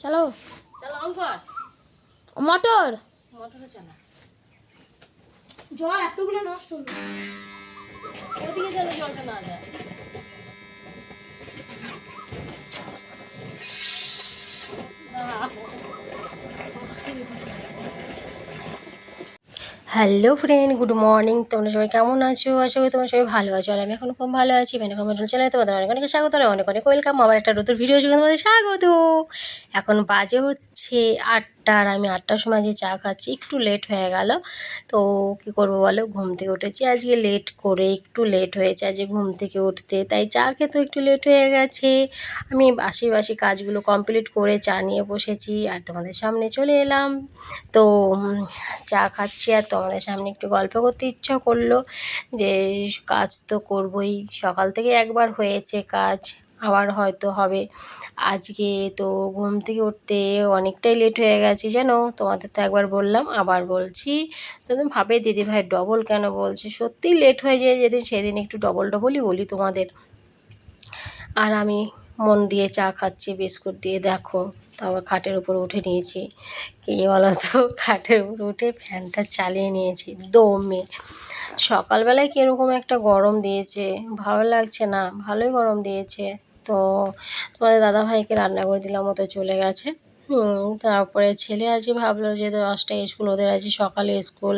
চলো। চলো অন কর। মটর। মোটরে চালা। জল এতগুলো নষ্ট হলো। ওদিকে চলো জলটা না যায়। হ্যালো ফ্রেন্ড গুড মর্নিং তোমরা সবাই কেমন আছো? আশা করি তোমরা সবাই ভালো আছো আর আমি এখন খুব ভালো আছি। ভেনে কমেন্ট চ্যানেলে তোমাদের অনেক অনেক স্বাগত অনেক অনেক ওয়েলকাম আবার একটা নতুন ভিডিও জন্য তোমাদের স্বাগত। এখন বাজে হচ্ছে আটটা আর আমি আটটার সময় যে চা খাচ্ছি। একটু লেট হয়ে গেল। তো কী করব বলো? ঘুম থেকে উঠেছি। আজকে লেট করে একটু লেট হয়েছে আজকে ঘুম থেকে উঠতে। তাই চা খেতে একটু লেট হয়ে গেছে। আমি বাসি কাজগুলো কমপ্লিট করে চা নিয়ে বসেছি আর তোমাদের সামনে চলে এলাম। তো চা খাচ্ছি আর তোমাদের সামনে একটু গল্প করতে ইচ্ছা করল যে, কাজ তো করবই। সকাল থেকে একবার হয়েছে কাজ, আবার হয়তো হবে। আজকে তো ঘুম থেকে উঠতে অনেকটাই লেট হয়ে গেছে, জানো? তোমাদের তো একবার বললাম, আবার বলছি। তুমি ভাবে দিদি ভাই ডবল কেন বলছে? সত্যিই লেট হয়ে যায় যেদিন, সেদিন একটু ডবল ডবলই বলি তোমাদের। আর আমি মন দিয়ে চা খাচ্ছি, বিস্কুট দিয়ে, দেখো। তারপর খাটের উপর উঠে নিয়েছি। কী বলো তো খাটের উপর উঠে ফ্যানটা চালিয়ে নিয়েছি, দমে সকালবেলায় কীরকম একটা গরম দিয়েছে, ভালো লাগছে না? ভালোই গরম দিয়েছে। তো তোমাদের দাদাভাইকে রান্না করে দিলাম তো চলে গেছে। তারপরে ছেলে আজকে ভাবলো যে দশটায় স্কুল, ওদের আজকে সকালে স্কুল।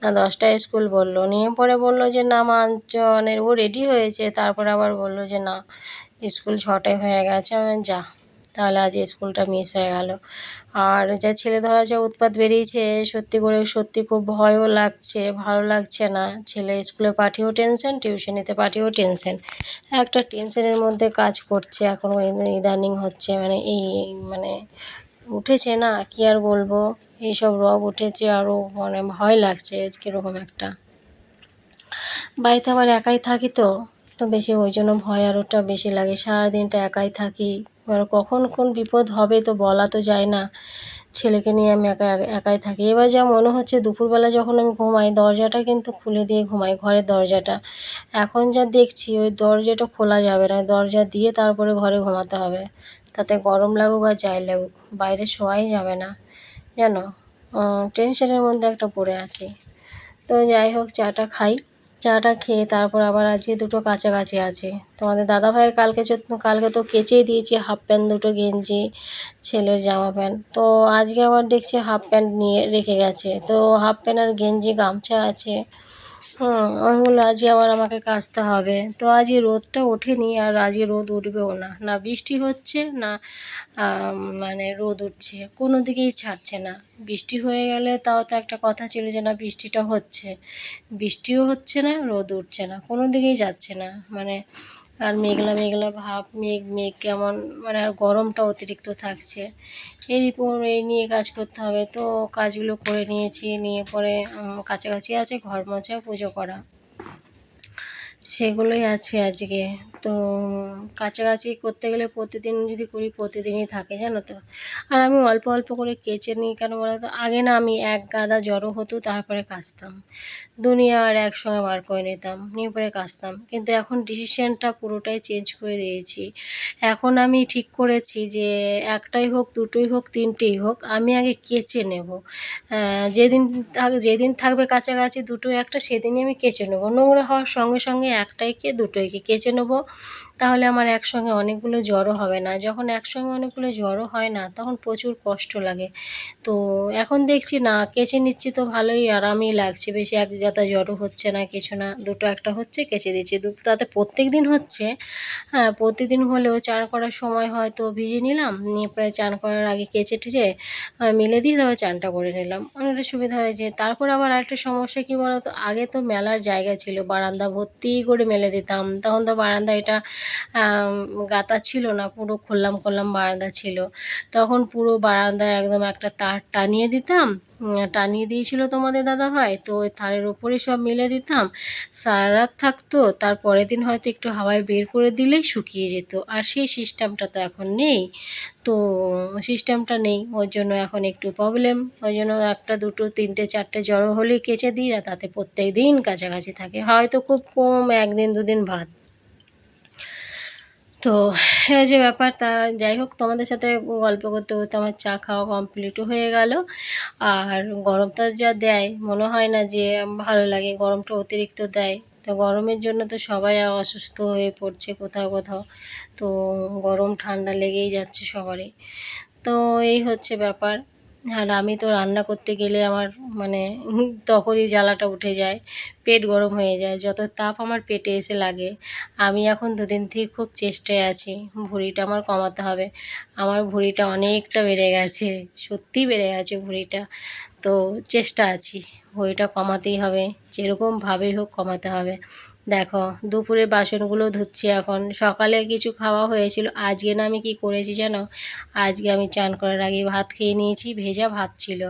না, দশটায় স্কুল বলল। নিয়ে পরে বলল যে না মাঞ্চনের ও রেডি হয়েছে। তারপরে আবার বলল যে না, স্কুল ছটায় হয়ে গেছে। আমি যা তাহলে আজ স্কুলটা মিস হয়ে গেল। আর যা ছেলে ধরা যা উৎপাত বেরিয়েছে, সত্যি করে, সত্যি খুব ভয়ও লাগছে, ভালো লাগছে না। ছেলে স্কুলে পাঠিয়েও টেনশন, টিউশনিতে পাঠিয়েও টেনশন। একটা টেনশনের মধ্যে কাজ করছে, এখন ইদানিং হচ্ছে মানে এই মানে উঠেছে না, কি আর বলব? এইসব রব উঠেছে আরও মানে ভয় লাগছে, কীরকম একটা। বাড়িতে আবার একাই থাকি তো তো বেশি ওই জন্য ভয় আর ওটা বেশি লাগে। সারাদিনটা একাই থাকি কখন কোন বিপদ হবে তো বলা তো যায় না। ছেলেকে নিয়ে আমি একা, একাই থাকি। এবার যা মনে হচ্ছে, দুপুরবেলা যখন আমি ঘুমাই, দরজাটা কিন্তু খুলে দিয়ে ঘুমাই, ঘরের দরজাটা। এখন যা দেখছি, ওই দরজাটা খোলা যাবে না। দরজা দিয়ে তারপরে ঘরে ঘুমাতে হবে। তাতে গরম লাগুক আর যাই লাগুক, বাইরে শোয়াই যাবে না। জানো? টেনশনের মধ্যে একটা পড়ে আছি। তো যাই হোক, চাটা খাই। চাটা খেয়ে তারপর আবার আজকে দুটো কাছাকাছি আছে। তোমাদের দাদা ভাইয়ের কালকে কালকে তো কেচেই দিয়েছি হাফ প্যান্ট দুটো গেঞ্জি ছেলের জামা প্যান্ট। তো আজকে আবার দেখছি হাফ প্যান্ট নিয়ে রেখে গেছে। তো হাফ প্যান্ট আর গেঞ্জি গামছা আছে। হুম ওইগুলো আজকে আবার আমাকে কাচতে হবে। তো আজকে রোদটা ওঠেনি আর আজকে রোদ উঠবেও না। না বৃষ্টি হচ্ছে না আম, মানে রোদ উঠছে, কোনো দিকেই ছাড়ছে না। বৃষ্টি হয়ে গেলে তাও তো একটা কথা ছিল যে না, বৃষ্টিটা হচ্ছে। বৃষ্টিও হচ্ছে না, রোদ উঠছে না, কোনো দিকেই যাচ্ছে না। মানে আর মেঘলা মেঘলা ভাব, মেঘ মেঘ কেমন মানে আর গরমটা অতিরিক্ত থাকছে। এই এই নিয়ে কাজ করতে হবে। তো কাজগুলো করে নিয়েছি, নিয়ে পরে কাছাকাছি আছে, ঘর মোছা পুজো করা। সেগুলোই আছে আজকে। তো কাছাকাছি করতে গেলে প্রতিদিন যদি করি, প্রতিদিনই থাকে, জানো তো। আর আমি অল্প অল্প করে কেচে নিই কেন বলো তো? আগে না আমি এক গাদা জড়ো হতো, তারপরে কাচতাম। দুনিয়া আর একসঙ্গে বার করে নিতাম, নিয়ে পরে কাচতাম। কিন্তু এখন ডিসিশানটা পুরোটাই চেঞ্জ করে দিয়েছি। এখন আমি ঠিক করেছি যে একটাই হোক, দুটোই হোক, তিনটেই হোক, আমি আগে কেচে নেব। যেদিন যেদিন থাকবে কাছাকাছি দুটো একটা, সেদিনই আমি কেচে নেব। নোংরা হওয়ার সঙ্গে সঙ্গে একটাই কে দুটোই কে কেচে নেব। তাহলে আমার একসঙ্গে অনেকগুলো জ্বরও হবে না। যখন একসঙ্গে অনেকগুলো জ্বরও হয় না, তখন প্রচুর কষ্ট লাগে। তো এখন দেখছি না, কেচে নিচ্ছি তো ভালোই, আরামই লাগছে। বেশি এক গাদা জ্বরও হচ্ছে না, কিছু না। দুটো একটা হচ্ছে, কেচে দিচ্ছি। দু তাতে প্রত্যেক দিন হচ্ছে। হ্যাঁ প্রতিদিন হলেও চান করার সময় হয়তো ভিজিয়ে নিলাম, নিয়ে প্রায় চান করার আগে কেচে টেচে মিলে দিয়ে তারপর চানটা করে নিলাম। অনেকটা সুবিধা হয়েছে। তারপর আবার আরেকটা সমস্যা কী বলতো, আগে তো মেলার জায়গা ছিল, বারান্দা ভর্তি করে মেলে দিতাম। তখন তো বারান্দা এটা গাঁথা ছিল না, পুরো খুললাম খুললাম বারান্দা ছিল। তখন পুরো বারান্দায় একদম একটা তার টানিয়ে দিতাম। টানিয়ে দিয়েছিল তোমাদের দাদা ভাই? তো ওই তারের ওপরে সব মিলে দিতাম। সারা রাত থাকতো তার পরের দিন হয়তো একটু হাওয়ায় বের করে দিলেই শুকিয়ে যেত। আর সেই সিস্টেমটা তো এখন নেই। তো সিস্টেমটা নেই ওর জন্য এখন একটু প্রবলেম ওই জন্য একটা, দুটো, তিনটে, চারটে জড়ো হলেই কেচে দিই তাতে প্রত্যেক দিন কাছাকাছি থাকে। হয়তো খুব কম, একদিন, দুদিন ভাত। তো এই যে ব্যাপার, তা যাই হোক, তোমাদের সাথে গল্প করতে করতে আমার চা খাওয়া কমপ্লিটও হয়ে গেল। আর গরমটা যা দেয়, মনে হয় না যে ভালো লাগে, গরমটা অতিরিক্ত দেয়। তো গরমের জন্য তো সবাই অসুস্থ হয়ে পড়ছে কোথাও কোথাও। তো গরম ঠান্ডা লেগেই যাচ্ছে সবারই। তো এই হচ্ছে ব্যাপার। আর আমি তো রান্না করতে গেলে আমার মানে তখনই জ্বালাটা উঠে যায়। পেট গরম হয়ে যায়, যত তাপ আমার পেটে এসে লাগে। আমি এখন দুদিন থেকে খুব চেষ্টায় আছি, ভুঁড়িটা আমার কমাতে হবে। আমার ভুঁড়িটা অনেকটা বেড়ে গেছে, সত্যি বেড়ে গেছে ভুঁড়িটা। তো চেষ্টা আছি, ভুঁড়িটা কমাতেই হবে, যেরকমভাবেই হোক কমাতে হবে। দেখো, দুপুরে বাসনগুলো ধুচ্ছি এখন। সকালে কিছু খাওয়া হয়েছিল। আজকে না আমি কি করেছি জানো? আজকে আমি চান করার আগে ভাত খেয়ে নিয়েছি, ভেজা ভাত ছিল।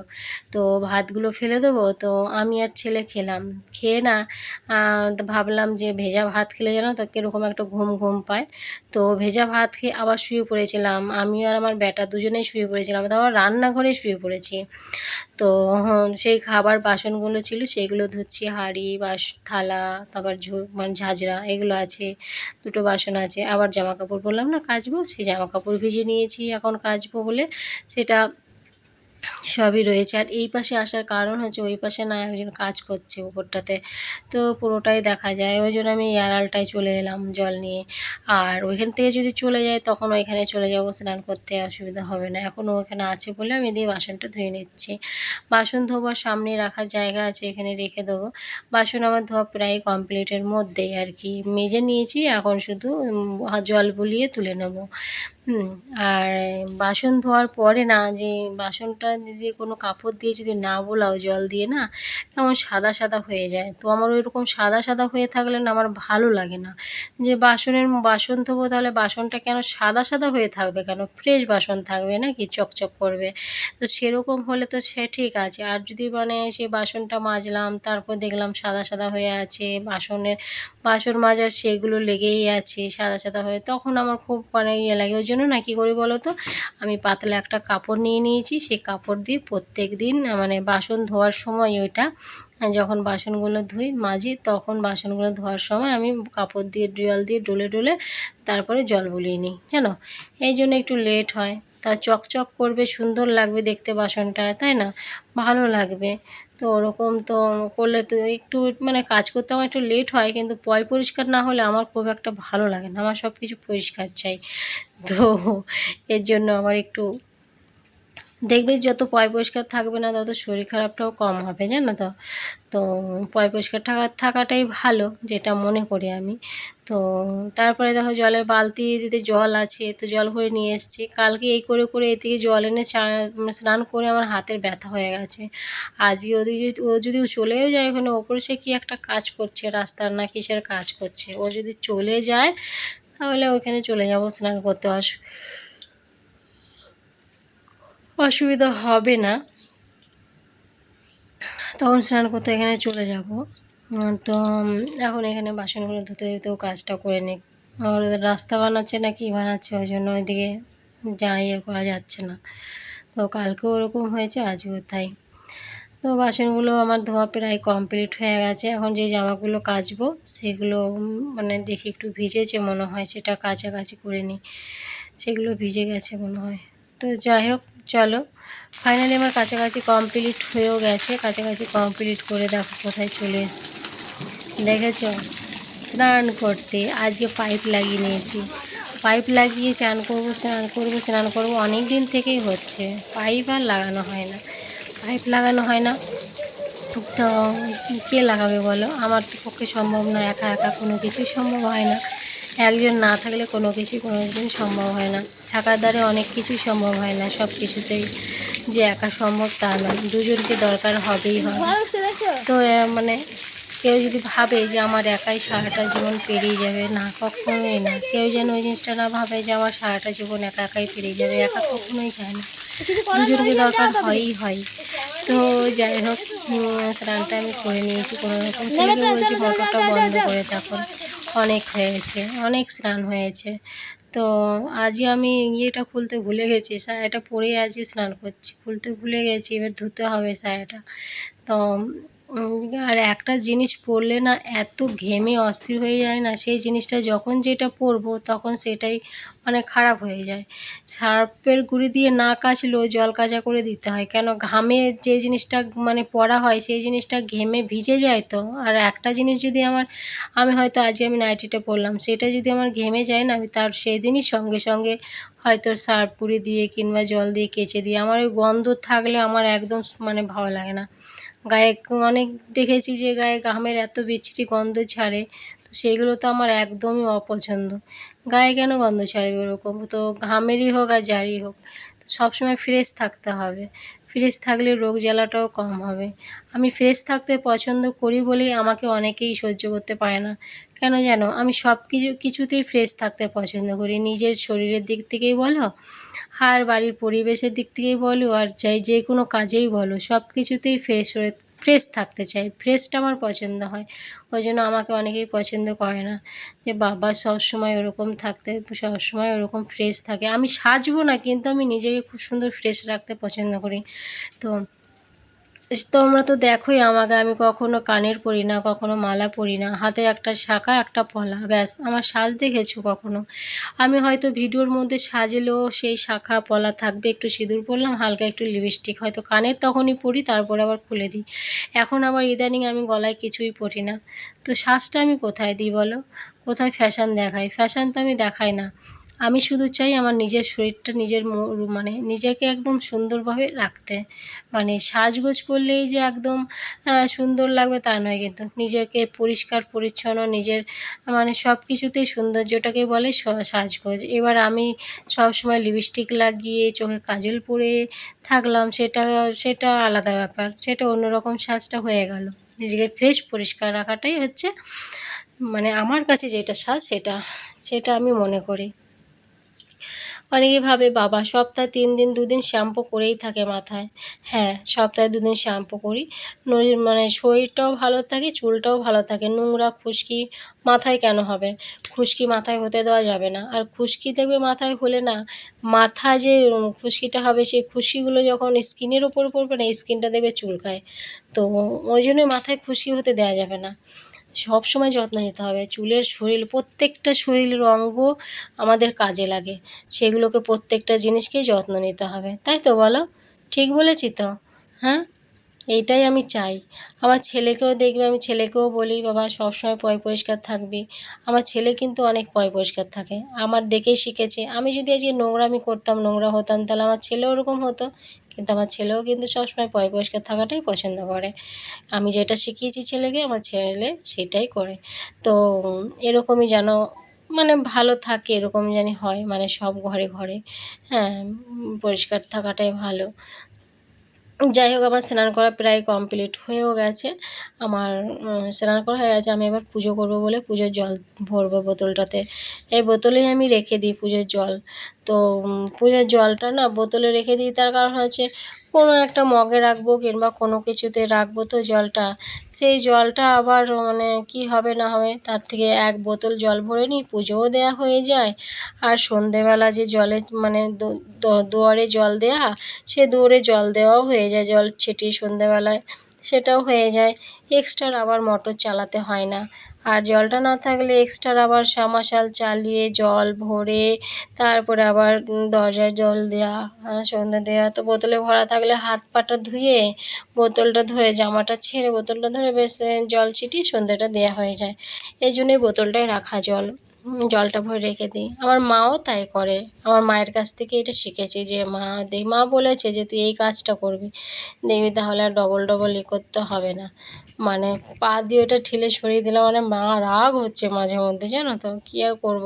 তো ভাতগুলো ফেলে দেবো। তো আমি আর ছেলে খেলাম। খেয়ে না ভাবলাম যে ভেজা ভাত খেলে যেন তো কীরকম একটা ঘুম ঘুম পায়। তো ভেজা ভাত খেয়ে আবার শুয়ে পড়েছিলাম। আমি আর আমার বেটা দুজনেই শুয়ে পড়েছিলাম। তো আবার রান্নাঘরে শুয়ে পড়েছি। তো সেই খাবার বাসনগুলো ছিল, সেগুলো ধুচ্ছি। হাঁড়ি, বাস, থালা, তারপর ঝো মানে ঝাঁঝরা, এগুলো আছে, দুটো বাসন আছে, আবার জামা কাপড় বললাম না, কাচবো, সেই জামা কাপড় ভিজে নিয়েছি, এখন কাচবো বলে, সেটা সবই রয়েছে। আর এই পাশে আসার কারণ হচ্ছে ওই পাশে না একজন কাজ করছে উপরটাতে তো পুরোটাই দেখা যায়। ওই জন্য আমি এই আড়ালটায় চলে এলাম জল নিয়ে। আর ওইখান থেকে যদি চলে যায় তখন ওইখানে চলে যাব, স্নান করতে অসুবিধা হবে না। এখন ওখানে আছে বলে আমি দিয়ে বাসনটা ধুয়ে নিচ্ছি। বাসন ধোবার সামনে রাখার জায়গা আছে এখানে রেখে দেবো। বাসন আমার ধোয়া প্রায় কমপ্লিটের মধ্যেই আর কি। মেজে নিয়েছি, এখন শুধু জল বুলিয়ে তুলে নেব। আর বাসন ধোয়ার পরে না যে বাসনটা যদি কোনো কাপড় দিয়ে যদি না বোলাও জল দিয়ে না, কেমন সাদা সাদা হয়ে যায়। তো আমার ওইরকম সাদা সাদা হয়ে থাকলে না আমার ভালো লাগে না। যে বাসনের বাসন ধোবো তাহলে বাসনটা কেন সাদা সাদা হয়ে থাকবে কেন? ফ্রেশ বাসন থাকবে না কি চকচক করবে। তো সেরকম হলে তো সে ঠিক আছে। আর যদি মানে সে বাসনটা মাজলাম, তারপর দেখলাম সাদা সাদা হয়ে আছে, বাসনের, বাসন মাজার সেগুলো লেগেই আছে, সাদা সাদা হয়ে, তখন আমার খুব মানে ইয়ে লাগে। ওই জন্য না, কী করি বলো তো? আমি পাতলা একটা কাপড় নিয়ে নিয়েছি। সেই কাপড় দিয়ে প্রত্যেক দিন মানে বাসন ধোয়ার সময় ওইটা, যখন বাসনগুলো ধুই, মাজি, তখন বাসনগুলো ধোয়ার সময় আমি কাপড় দিয়ে জল দিয়ে ডলে ডলে তারপরে জল বুলিয়ে নিই, জানো? এই জন্য একটু লেট হয়। তা চকচক করবে, সুন্দর লাগবে দেখতে বাসনটা, তাই না? ভালো লাগবে। তো ওরকম তো করলে তো একটু মানে কাজ করতে আমার একটু লেট হয়, কিন্তু পয় পরিষ্কার না হলে আমার খুব একটা ভালো লাগে না। আমার সব কিছু পরিষ্কার চাই। তো এর জন্য আমার একটু দেখবে যত পয় পরিষ্কার থাকবে না, তত শরীর খারাপটাও কম হবে, জানো তো? তো পয় পরিষ্কার থাকা থাকাটাই ভালো, যেটা মনে করি আমি। তো তারপরে দেখো জলের বালতি দিতে জল আছে, তো জল ভরে নিয়ে এসেছি। কালকে এই করে করে এদিকে জল এনে মানে স্নান করে আমার হাতের ব্যথা হয়ে গেছে। আজকে ওদিকে ও যদি চলেও যায় ওখানে, ওপরে সে কী একটা কাজ করছে রাস্তার, না কিসের কাজ করছে? ও যদি চলে যায়, তাহলে ওইখানে চলে যাব, স্নান করতে অস অসুবিধা হবে না। তখন স্নান করতে এখানে চলে যাব। তো এখন এখানে বাসনগুলো ধুতে ধুতেও কাজটা করে নিই আর রাস্তা বানাচ্ছে না, কি বানাচ্ছে, ওই জন্য ওইদিকে যা ইয়ে করা যাচ্ছে না। তো কালকেও ওরকম হয়েছে, আজকেও তাই। তো বাসনগুলো আমার ধোয়া প্রায় কমপ্লিট হয়ে গেছে। এখন যে জামাগুলো কাচবো, সেগুলো মানে দেখি একটু ভিজেছে মনে হয়, সেটা কাছাকাছি করে নিই। সেগুলো ভিজে গেছে মনে হয়। তো যাই হোক চলো। ফাইনালি আমার কাছাকাছি কমপ্লিট হয়েও গেছে। কাছাকাছি কমপ্লিট করে দেখো কোথায় চলে এসেছি। দেখেছ? স্নান করতে। আজকে পাইপ লাগিয়ে নিয়েছি। পাইপ লাগিয়ে চান করব, স্নান করব স্নান করব অনেক দিন থেকেই হচ্ছে। পাইপ আর লাগানো হয় না। পাইপ লাগানো হয় না। তো কে লাগাবে বলো? আমার তো পক্ষে সম্ভব না একা একা কোনো কিছুই সম্ভব হয় না। একজন না থাকলে কোনো কিছুই কোনো দিন সম্ভব হয় না। থাকার দ্বারে অনেক কিছুই সম্ভব হয় না সব কিছুতেই যে একা সম্ভব তা নয় দুজনকে দরকার হবেই দেখো? তো মানে কেউ যদি ভাবে যে আমার একাই সারাটা জীবন পেরিয়ে যাবে না কখনোই না। কেউ যেন ওই জিনিসটা না ভাবে যে আমার সারাটা জীবন একা একাই পেরিয়ে যাবে একা কখনোই যায় না। দুজনকে দরকার হয়ই হয়। তো যাই হোক স্নানটা আমি করে নিয়েছি কোনো রকম ছেলেকে বলছি মোটরটা বন্ধ করে তখন অনেক হয়েছে অনেক স্নান হয়েছে। তো আজই আমি ইয়েটা খুলতে ভুলে গেছি সায়াটা পরে আজই স্নান করছি। খুলতে ভুলে গেছি, এবার ধুতে হবে সায়াটা তো আর একটা জিনিস পরলে না এত ঘেমে অস্থির হয়ে যায় না, সেই জিনিসটা যখন যেটা পরবো তখন সেটাই মানে খারাপ হয়ে যায়। সার্ফের গুঁড়ি দিয়ে না কাচলেও জল কাচা করে দিতে হয়। কেন? ঘামে যে জিনিসটা মানে পরা হয়, সেই জিনিসটা ঘেমে ভিজে যায় তো। আর একটা জিনিস যদি আমার, আমি হয়তো আজকে আমি নাইটিটা পরলাম সেটা যদি আমার ঘেমে যায় না, আমি তার সেই দিনই সঙ্গে সঙ্গে হয়তো সার্ফ গুঁড়ি দিয়ে কিংবা জল দিয়ে কেচে দিয়ে আমার ওই গন্ধ থাকলে আমার একদম মানে ভালো লাগে না। গায়ে অনেক দেখেছি যে গায়ে ঘামের এত বিচ্ছিরি গন্ধ ছাড়ে, তো সেগুলো তো আমার একদমই অপছন্দ। গায়ে কেন গন্ধ ছাড়বে ওরকম? তো ঘামেরই হোক আর যারই হোক সবসময় ফ্রেশ থাকতে হবে। ফ্রেশ থাকলে রোগ জ্বালাটাও কম হবে। আমি ফ্রেশ থাকতে পছন্দ করি বলেই আমাকে অনেকেই সহ্য করতে পারে না। কেন জানো? আমি সব কিছু, কিছুতেই ফ্রেশ থাকতে পছন্দ করি। নিজের শরীরের দিক থেকেই বলো, আর বাড়ির পরিবেশের দিক থেকেই বলো, আর যাই যে কোনো কাজেই বলো, সব কিছুতেই ফ্রেশ ফ্রেশ থাকতে চাই ফ্রেশটা আমার পছন্দ হয়। ওই জন্য আমাকে অনেকেই পছন্দ করে না যে, বাবা সবসময় ওরকম থাকতে, সবসময় ওরকম ফ্রেশ থাকে। আমি সাজবো না, কিন্তু আমি নিজেকে খুব সুন্দর ফ্রেশ রাখতে পছন্দ করি। তো তোমরা তো দেখোই আমাকে, আমি কখনো কানের পরি না, কখনো মালা পরি না, হাতে একটা শাখা, একটা পলা, ব্যাস, আমার সাজ দেখেছ কখনো? আমি হয়তো ভিডিওর মধ্যে সাজলেও সেই শাখা, পলা থাকবে, একটু সিঁদুর পরলাম, হালকা একটু লিপস্টিক হয়তো কানের তখনই পরি, তারপর আবার খুলে দিই। এখন আবার ইদানিং আমি গলায় কিছুই পরি না। তো সাজটা আমি কোথায় দিই বলো? কোথায় ফ্যাশন দেখাই? ফ্যাশন তো আমি দেখাই না। আমি শুধু চাই আমার নিজের শরীরটা নিজের মানে নিজেকে একদম সুন্দরভাবে রাখতে। মানে সাজগোজ করলেই যে একদম সুন্দর লাগবে তা নয় কিন্তু। নিজেকে পরিষ্কার, পরিচ্ছন্ন, নিজের মানে সব কিছুতেই সৌন্দর্যটাকে বলে সাজগোজ। এবার আমি সব সময় লিপস্টিক লাগিয়ে চোখে কাজল পরে থাকলাম, সেটা সেটা আলাদা ব্যাপার। সেটা অন্যরকম সাজটা হয়ে গেল। নিজেকে ফ্রেশ পরিষ্কার রাখাটাই হচ্ছে মানে আমার কাছে যেটা সাজ সেটা সেটা আমি মনে করি। অনেকে ভাবে, বাবা, সপ্তাহে তিন দিন, দুদিন শ্যাম্পু করেই থাকে মাথায়। হ্যাঁ সপ্তাহে দুদিন শ্যাম্পু করি। মানে শরীরটাও ভালো থাকে, চুলটাও ভালো থাকে। নোংরা খুশকি মাথায় কেন হবে? খুশকি মাথায় হতে দেওয়া যাবে না। আর খুশকি দেখবে মাথায় হলে না, মাথা যে খুশকিটা হবে, সেই খুশকিগুলো যখন স্কিনের ওপর পড়বে না, স্কিনটা দেখবে চুলকায়। তো ওই জন্যই মাথায় খুশকি হতে দেওয়া যাবে না। সব সময় যত্ন নিতে হবে। চুলের শরীর, প্রত্যেকটা শরীরের অঙ্গ আমাদের কাজে লাগে। সেগুলোকে প্রত্যেকটা জিনিসকেই যত্ন নিতে হবে। তাই তো বলো? ঠিক বলেছি তো? হ্যাঁ? এইটাই আমি চাই। আমার ছেলেকেও দেখবে, আমি ছেলেকেও বলি, বাবা, সবসময় পয় পরিষ্কার থাকবি। আমার ছেলে কিন্তু অনেক পয় পরিষ্কার থাকে। আমার দেখেই শিখেছে। আমি যদি আজকে নোংরামি করতাম, নোংরা হতাম, তাহলে আমার ছেলেও ওরকম হতো। কিন্তু আমার ছেলেও কিন্তু সবসময় পয় পরিষ্কার থাকাটাই পছন্দ করে। আমি যেটা শিখিয়েছি ছেলেকে, আমার ছেলে সেটাই করে। তো এরকমই যেন মানে ভালো থাকে, এরকম জানি হয় মানে সব ঘরে ঘরে। হ্যাঁ পরিষ্কার থাকাটাই ভালো। যাই হোক, আমার স্নান করা প্রায় কমপ্লিট হয়েও গেছে। আমার স্নান করা হয়ে গেছে, আমি এবার পুজো করব বলে পুজোর জল ভরবো বোতলটাতে। এই বোতলেই আমি রেখে দিই পুজোর জল। তো পুজোর জলটা না বোতলে রেখে দিই, তার কারণ হচ্ছে কোনো একটা মগে রাখব কিংবা কোনো কিছুতে রাখব তো জলটা। সেই জলটা আবার মানে কি হবে না হবে, তার থেকে এক বোতল জল ভরে নিই, পুজোও দেওয়া হয়ে যায়। আর সন্ধেবেলা যে জলে মানে দুয়ারে জল দেয়া, সে দুয়ারে জল দেওয়াও হয়ে যায়, জল ছেটিয়ে সন্ধেবেলায় সেটাও হয়ে যায়। এক্সট্রা আবার মোটর চালাতে হয় না। আর জলটা না থাকলে এক্সট্রা আবার সামাশাল চালিয়ে জল ভরে তারপরে আবার দরজায় জল দেওয়া হ্যাঁ সন্ধে দেওয়া তো বোতলে ভরা থাকলে হাত পাটা ধুয়ে বোতলটা ধরে, জামাটা ছেড়ে বোতলটা ধরে বেশ জল ছিটিয়ে সন্ধ্যেটা দেওয়া হয়ে যায়। এই জন্যই বোতলটায় রাখা জল। জলটা ভরে রেখে দিই। আমার মাও তাই করে। আমার মায়ের কাছ থেকে এটা শিখেছি যে, মা দেখ মা বলেছে যে, তুই এই কাজটা করবি। দেখবি তাহলে আর ডবল ডবল ই করতে হবে না। মানে পা দিয়ে ওটা ঠেলে সরিয়ে দিলাম মানে মা রাগ হচ্ছে মাঝে মধ্যে, জানো তো? কী আর করব?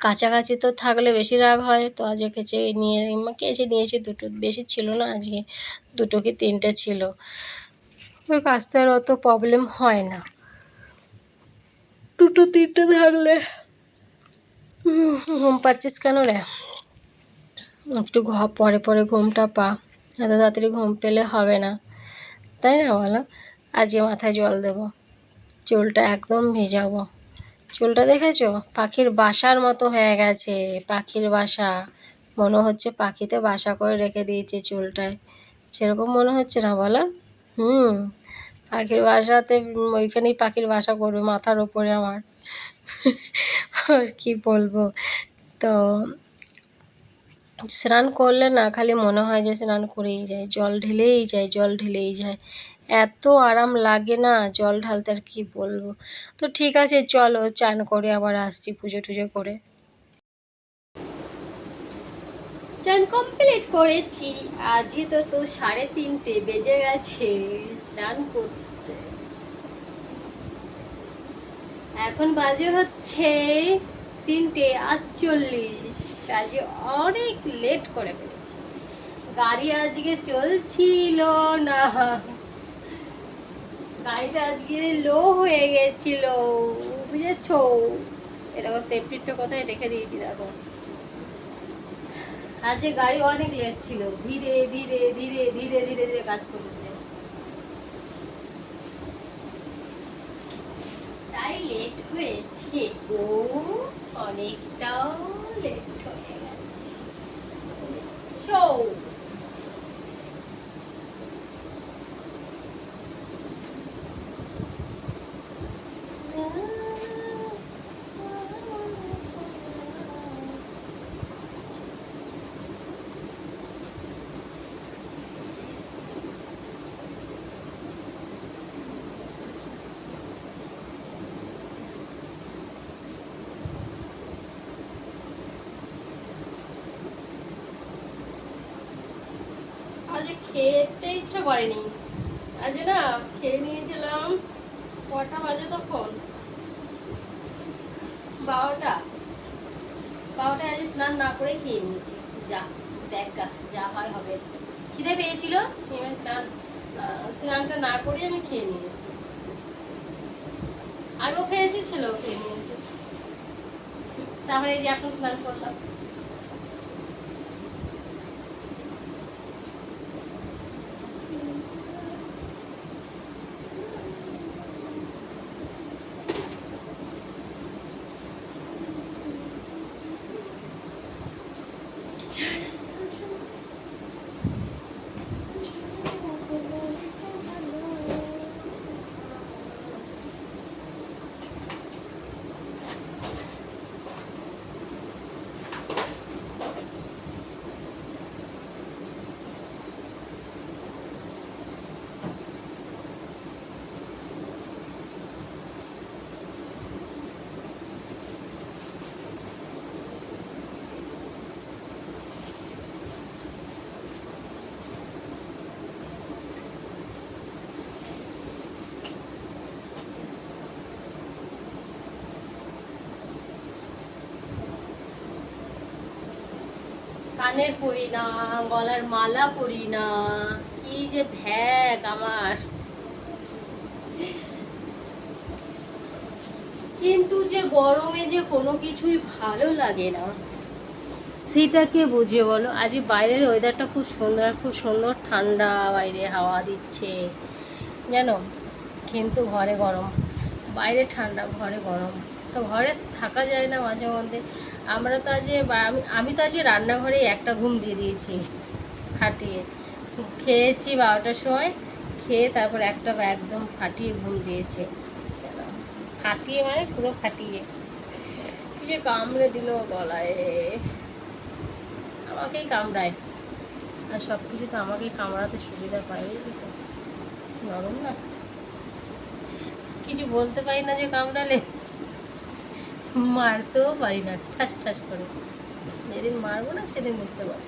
কাছাকাছি তো থাকলে বেশি রাগ হয়। তো আজকে কেচে নিয়ে কেচে নিয়েছি দুটো, বেশি ছিল না আজকে। দুটো কি তিনটে ছিল। ওই আর অত প্রবলেম হয় না। দুটো তিনটে থাকলে ঘুম পাচ্ছিস কেন রে? একটু ঘ, পরে পরে ঘুমটা পা। এত তাড়াতাড়ি ঘুম পেলে হবে না। তাই না বলো? আজকে মাথায় জল দেবো। চুলটা একদম ভেজাবো। চুলটা দেখেছ? পাখির বাসার মতো হয়ে গেছে। পাখির বাসা। মনে হচ্ছে পাখিতে বাসা করে রেখে দিয়েছে চুলটায়। সেরকম মনে হচ্ছে না বলো? হুম। পাখির বাসাতে ওইখানেই পাখির বাসা করবে মাথার ওপরে আমার। আর কি বলব? তো স্নান করলে না খালি মনে হয় যে স্নান করেই যায়, জল ঢেলেই যায়, জল ঢেলেই যায়। এত আরাম লাগে না জল ঢালতে, আর কি বলব? তো ঠিক আছে, চলো চান করে আবার আসছি পুজো টুজো করে। চান কমপ্লিট করেছি, আজকে তো তো সাড়ে তিনটে বেজে গেছে। স্নান করতে। এখন বাজে হচ্ছে তিনটে আটচল্লিশ। আজকে অনেক লেট করে ফেলেছি। গাড়ি আজকে চলছিল না। গাড়িটা আজকে লো হয়ে গেছিল। বুঝেছ? এরকম সেফটিটা কোথায় রেখে দিয়েছি দেখো। আজকে গাড়ি অনেক লেট ছিল। ধীরে ধীরে ধীরে ধীরে ধীরে ধীরে কাজ করেছে তাই লেট হয়েছে গো অনেকটাও লেট হয়ে গেছে। শো আজকে খেতে ইচ্ছা করেনি। আজকে না খেয়ে নিয়েছিলাম কটা বাজে তখন। বারোটা। বারোটা আজ স্নান না করে খেয়ে নিয়েছি। যা, দেখ যা হয় হবে। খিদে পেয়েছিল? আমি স্নান স্নানটা না করে আমি খেয়ে নিয়েছি। আমিও খেয়েছি ছেলেও খেয়ে নিয়েছি। তারপরে এই যে এখন স্নান করলাম। কানের পরি না, গলার মালা পরি না, কি যে ভ্যাগ আমার। কিন্তু যে গরমে যে কোনো কিছুই ভালো লাগে না। সেটাকে বুঝিয়ে বলো? আজ বাইরের ওয়েদারটা খুব সুন্দর খুব সুন্দর ঠান্ডা বাইরে হাওয়া দিচ্ছে। জানো? কিন্তু ঘরে গরম। বাইরে ঠান্ডা, ঘরে গরম। তো ঘরে থাকা যায় না মাঝে মধ্যে। আমরা তো আজ আমি তো আজ রান্নাঘরে একটা ঘুম দিয়ে দিয়েছি, ফাটিয়ে। খেয়েছি বারোটার সময়, খেয়ে তারপর একটা একদম ফাটিয়ে ঘুম দিয়েছে। ফাটিয়ে মানে পুরো ফাটিয়ে। কিসে কামড়ে দিল গলায়। আমাকেই কামড়ায়। আর সব কিছু তো আমাকেই কামড়াতে সুবিধা পায় নরম না। কিছু বলতে পারি না যে কামড়ালে। মারতেও পারি না, ঠাস ঠাস করে। যেদিন মারবো না, সেদিন বুঝতে পারব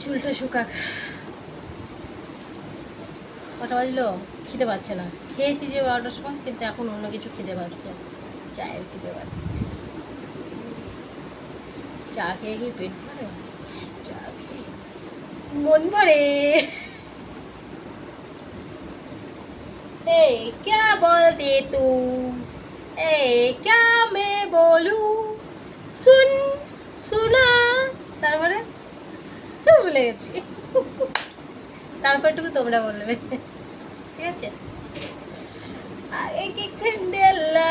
চুলটা শুকাক। কটা বাজলো? খিদে পাচ্ছে না। খেয়েছি যে বারোটার সময়, কিন্তু এখন অন্য কিছু খিদে পাচ্ছে। চায়ের খিদে পাচ্ছে। চা খেয়ে কি পেট ভরে? চা খেয়ে মন ভরে। ए क्या बोलते तू ए क्या मैं बोलूं सुन सुना তারপরে ভুলে গেছি তারপরটুকু তোমরা বলবে ঠিক আছে आगे की खंडेला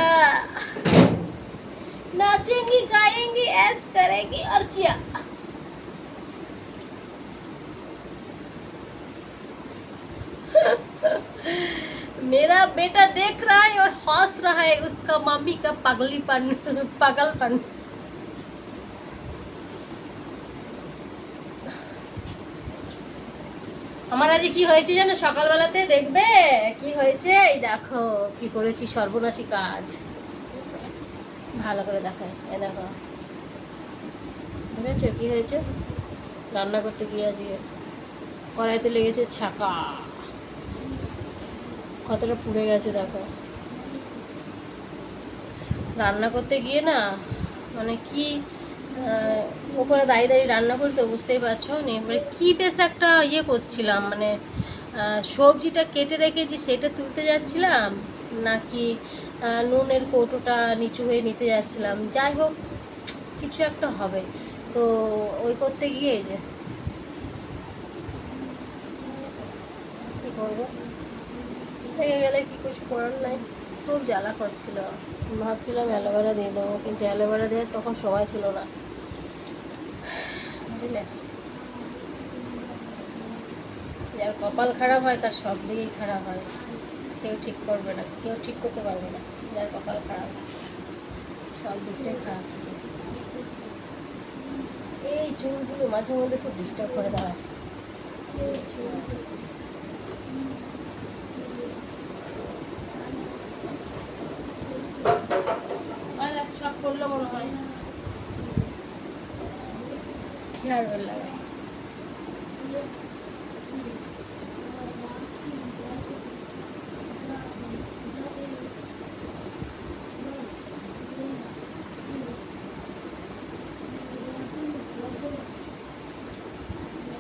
नाचेंगी गाएंगी ऐस करेंगी और क्या मेरा बेटा देख रहा है और हंस रहा है उसका मम्मी का पगलीपन पागलपन আমার আজ কি হয়েছে জানো সকালবেলাতে দেখবে কি হয়েছে এই দেখো কি করেছি সর্বনাশী কাজ ভালো করে দেখায় এ দেখো বুঝেছো কি হয়েছে রান্না করতে গিয়ে আজকে কড়াইতে লেগেছে ছাকা কতটা পুড়ে গেছে, দেখো। রান্না করতে গিয়ে না মানে কি ওপরে দাঁড়িয়ে দাঁড়িয়ে রান্না করতে বুঝতেই পারছ? এবারে কি বেশ একটা ইয়ে করছিলাম মানে সবজিটা কেটে রেখেছি, সেটা তুলতে যাচ্ছিলাম, নাকি নুনের কৌটোটা নিচু হয়ে নিতে যাচ্ছিলাম। যাই হোক, কিছু একটা হবে। তো ওই করতে গিয়ে যে, কী করব? থেকে গেলে কি কিছু করার নাই? খুব জ্বালা করছিল। ভাবছিলাম অ্যালোভেরা দিয়ে দেবো, কিন্তু অ্যালোভেরা দেওয়ার তখন সময় ছিল না। বুঝলে? যার কপাল খারাপ হয়, তার সব দিকেই খারাপ হয়। কেউ ঠিক করবে না, কেউ ঠিক করতে পারবে না, যার কপাল খারাপ। সব দিকটাই খারাপ। এই চুলগুলো মাঝে মধ্যে খুব ডিস্টার্ব করে দাঁড়ায় আর এক সব করল মনে হয় হেয়ার ওয়েল লাগাই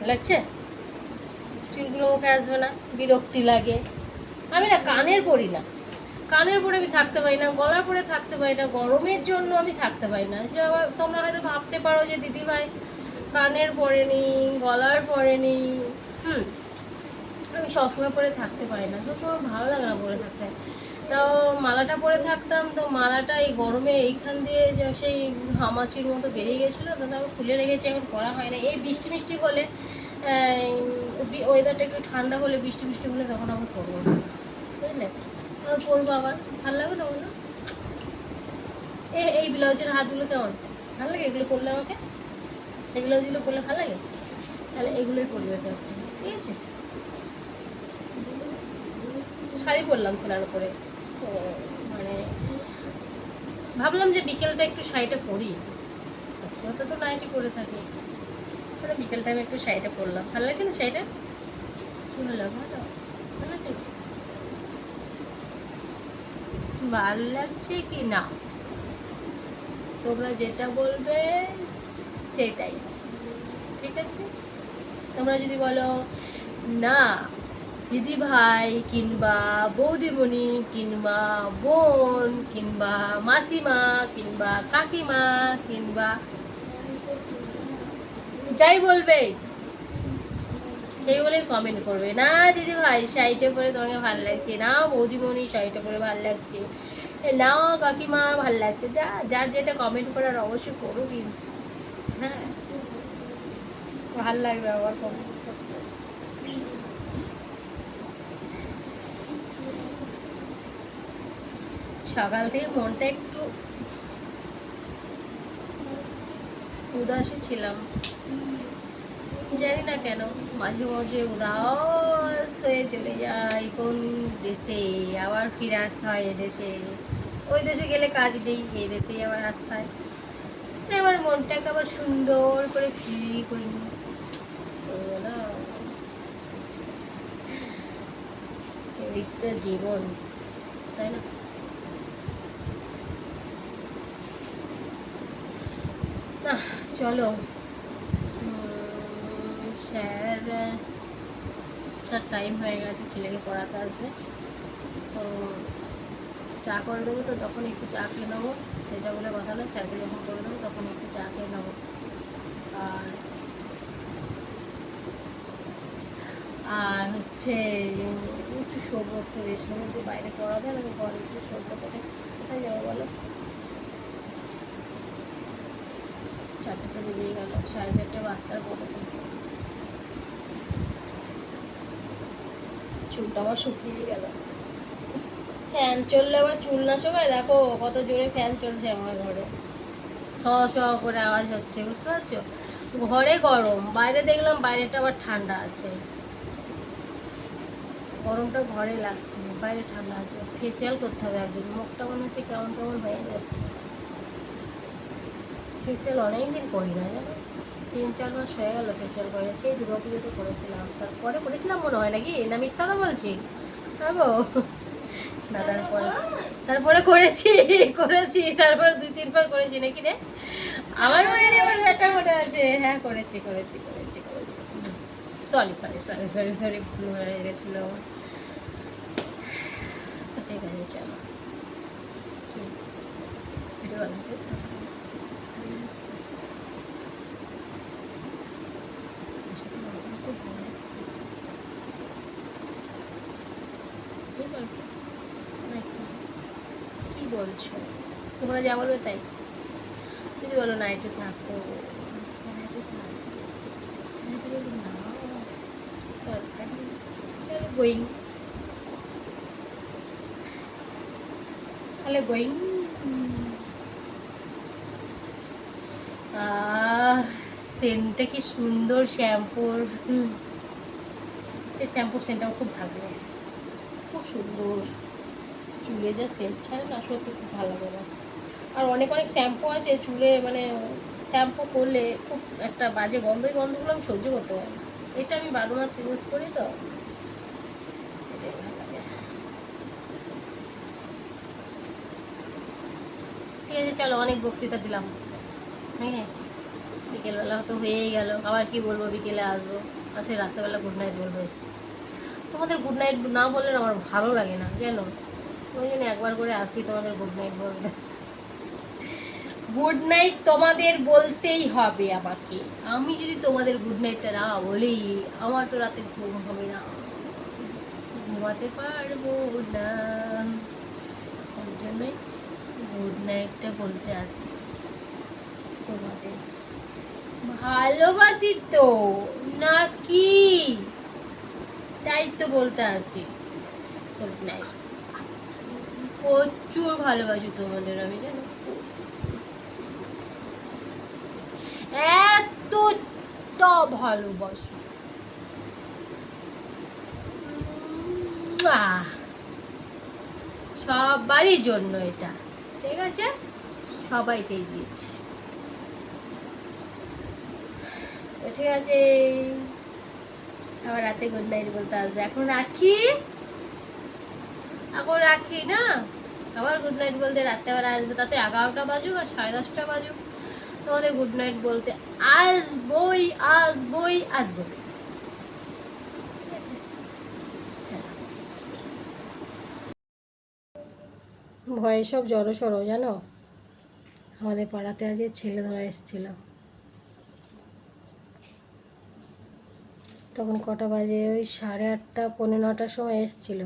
লাগছে? চুলগুলো মুখে আসবে না, বিরক্তি লাগে। আমি না কানের পরি না। কানের পরে আমি থাকতে পারি না, গলার পরে থাকতে পারি না, গরমের জন্য আমি থাকতে পারি না। সে আবার তোমরা হয়তো ভাবতে পারো যে দিদি ভাই কানের পরে নি গলার পরে নি হুম, আমি সবসময় পরে থাকতে পারি না, সবসময় ভালো লাগে না পরে থাকতে। তাও মালাটা পরে থাকতাম, তো মালাটা এই গরমে এইখান দিয়ে সেই হামাচির মতো বেরিয়ে গেছিল, তো তারপর খুলে রেখেছি, এখন পরা হয় না। এই বৃষ্টি মিষ্টি হলে ওয়েদারটা একটু ঠান্ডা হলে, বৃষ্টি বৃষ্টি হলে তখন আবার করব না। বুঝলে? আর পরবো আবার। ভালো লাগবে না বলো এই ব্লাউজের হাতগুলো কেমন? ভালো লাগে এগুলো পরলে আমাকে? এই ব্লাউজগুলো পরলে ভালো লাগে? তাহলে এগুলোই পরবে ঠিক আছে? শাড়ি পরলাম স্নান করে তো মানে ভাবলাম যে বিকেলটা একটু শাড়িটা পরি। সবসময় তো নাইটি পরে থাকি। মানে বিকেল টাইমে একটু শাড়িটা পরলাম। ভালো লাগছে না শাড়িটা? ভালো ভালো ভালো লাগছে? ভালো লাগছে কি না? তোমরা যেটা বলবে সেটাই। ঠিক আছে? তোমরা যদি বলো, না দিদি ভাই কিংবা বৌদিমণি কিংবা বোন কিংবা মাসিমা কিংবা কাকিমা কিংবা যাই বলবে, সেই বলেই কমেন্ট করবে। না দিদি ভাই শাড়িটা পরে তোমাকে ভালো লাগছে। না, বৌদিমণি শাড়িটা পরে ভালো লাগছে। না, কাকিমা ভালো লাগছে। যা, যার যেটা কমেন্ট করার অবশ্যই করো কিন্তু। হ্যাঁ। ভালো লাগবে করতে সকাল থেকে মনটা একটু উদাসী ছিলাম। জানি না কেন, মাঝে মাঝে উদাস হয়ে চলে যাই কোন দেশে, আবার ফিরে আসতে হয় এদেশে ওই দেশে গেলে কাজ নেই এই দেশেই আবার আসতে হয়। আমার মনটাকে আবার সুন্দর করে ফ্রি করে নিই। এই জীবন তাই না? না চলো। স্যার স্যার টাইম হয়ে গেছে ছেলেকে পড়াতে আসবে। তো চা করে দেবো তো তখন একটু চা খেয়ে নেব। সেটা বলে কথা নয় স্যারকে যখন করে দেবো তখন একটু চা খেয়ে নেব। আর আর হচ্ছে একটু শোবো, একটু রেস্টের মধ্যে বাইরে পড়াবে আমি ঘরে একটু শোবো, কোথায় কোথায় যাব বলো? চারটে বেরিয়ে গেল, সাড়ে চারটে বাজতার পরে চুলটা আমার শুকিয়ে গেল। ফ্যান চললে আবার চুল না শোকায়? দেখো, কত জোরে ফ্যান চলছে আমার ঘরে। স স করে আওয়াজ হচ্ছে, বুঝতে পারছ? ঘরে গরম, বাইরে দেখলাম বাইরেটা আবার ঠান্ডা আছে। গরমটা ঘরে লাগছে, বাইরে ঠান্ডা আছে। ফেসিয়াল করতে হবে একদিন, মুখটা মনে হচ্ছে কেমন কেমন হয়ে যাচ্ছে। ফেসিয়াল অনেক দিন করি না, জানো? তিন, চার মাস হয়ে গেল ফেসিয়াল করি না, সেই দুর্গা পুজোতে করেছিলাম। তারপরে করেছিলাম মনে হয় নাকি? না মিথ্যা কথা বলছি? পাবো তারপরে করেছি করেছি, তারপর দুই, তিনবার করেছি, নাকি রে? আমার মনে হয় আমার ব্যাটা মনে আছে। হ্যাঁ করেছি করেছি করেছি করেছি। Sorry sorry sorry sorry sorry ভুল হয়ে গেছিল। ঠিক আছে, চলো। ভিডিও বানাতে কি বলছো? তোমরা যা বলবে তাই। যদি বলো না, একটু থাকো। গোয়িং তাহলে গোয়িং সেন্টটা কি সুন্দর শ্যাম্পুর। এই শ্যাম্পুর সেন্টটা আমার খুব ভালো। খুব সুন্দর। চুলে যা সেন্ট ছাড়ে না, সত্যি খুব ভালো লাগে আমার। আর অনেক অনেক শ্যাম্পু আছে চুলে মানে শ্যাম্পু করলে খুব একটা বাজে গন্ধ ওই গন্ধগুলো আমি সহ্য করতে পারি এটা আমি বারো মাস ইউজ করি তো ঠিক আছে, চলো অনেক বক্তৃতা দিলাম। হ্যাঁ বিকেলবেলা হয়তো হয়েই গেল, আবার কি বলব, বিকেলে আসব। আর সেই রাত্রেবেলা গুড নাইট বলব তোমাদের গুড নাইট না বললে না আমার ভালো লাগে না, জানো? ওই জন্য একবার করে আসি তোমাদের গুড নাইট বলতে। গুড নাইট তোমাদের বলতেই হবে আমাকে। আমি যদি তোমাদের গুড নাইটটা না বলি, আমার তো রাতে ঘুম হবে না। ঘুমাতে পারব না। ওই জন্যই গুড নাইটটা বলতে আসি। তোমাদের ভালোবাসি তো, নাকি? তাই তো বলতে আছি গুড নাইট প্রচুর ভালোবাসি তোমাদের, আমি জানো? এতটা ভালোবাসি। সবারই জন্য এটা, ঠিক আছে? সবাইকেই দিয়েছি। ঠিক আছে আবার রাতে গুড নাইট বলতে আসবে। এখন রাখি? এখন রাখি না? আবার গুড নাইট বলতে রাত্রেবেলা আসবে। তাতে এগারোটা বাজুক আর সাড়ে দশটা বাজুক। তোমাদের গুড নাইট বলতে আসবই আসবই আসব ঠিক আছে? হ্যাঁ। ভয়ে সব জড়ো সড়ো জানো? আমাদের পাড়াতে আজকে ছেলে ধরা এসেছিল। তখন কটা বাজে? ওই সাড়ে আটটা পনেরো নটার সময় এসেছিল।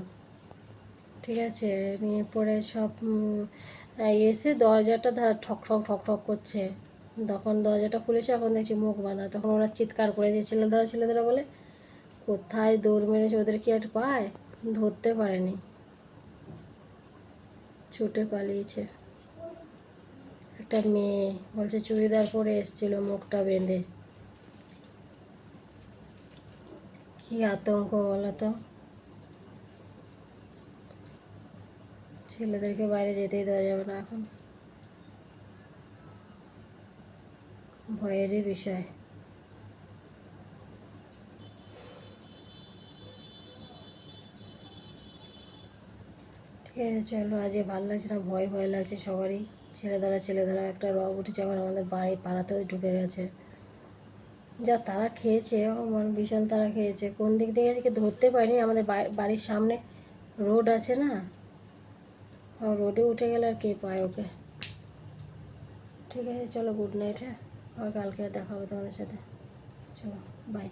ঠিক আছে, নিয়ে পরে সব এসে দরজাটা ঠক ঠক ঠক ঠক করছে। তখন দরজাটা খুলেছে, এখন দেখছি মুখ বাঁধা। তখন ওরা চিৎকার করে যে ধরা ছেলেদের বলে, কোথায় দৌড় মেরেছে? ওদের কি আর পায়? ধরতে পারেনি। ছুটে পালিয়েছে। একটা মেয়ে বলছে, চুড়িদার পরে এসেছিল মুখটা বেঁধে। কি আতঙ্ক বলো তো। ছেলেদেরকে বাইরে যেতেই দেওয়া যাবে না এখন। ভয়েরই বিষয়। ঠিক আছে, চলো, আজকে ভালো লাগছে না, ভয় ভয় লাগছে সবারই। ছেলে ধরা ছেলে ধরা একটা রব উঠেছে, আবার আমাদের বাড়ি পাড়াতেও ঢুকে গেছে। যা তারা খেয়েছে মানে বিশাল তারা খেয়েছে। কোন দিক দিয়ে গেছে ধরতে পারিনি, আমাদের বাড়ি- বাড়ির সামনে রোড আছে না? ও রোডে উঠে গেলে আর কে পায় ওকে ঠিক আছে চলো গুড নাইট হ্যাঁ আবার কালকে দেখা হবে তোমাদের সাথে চলো বাই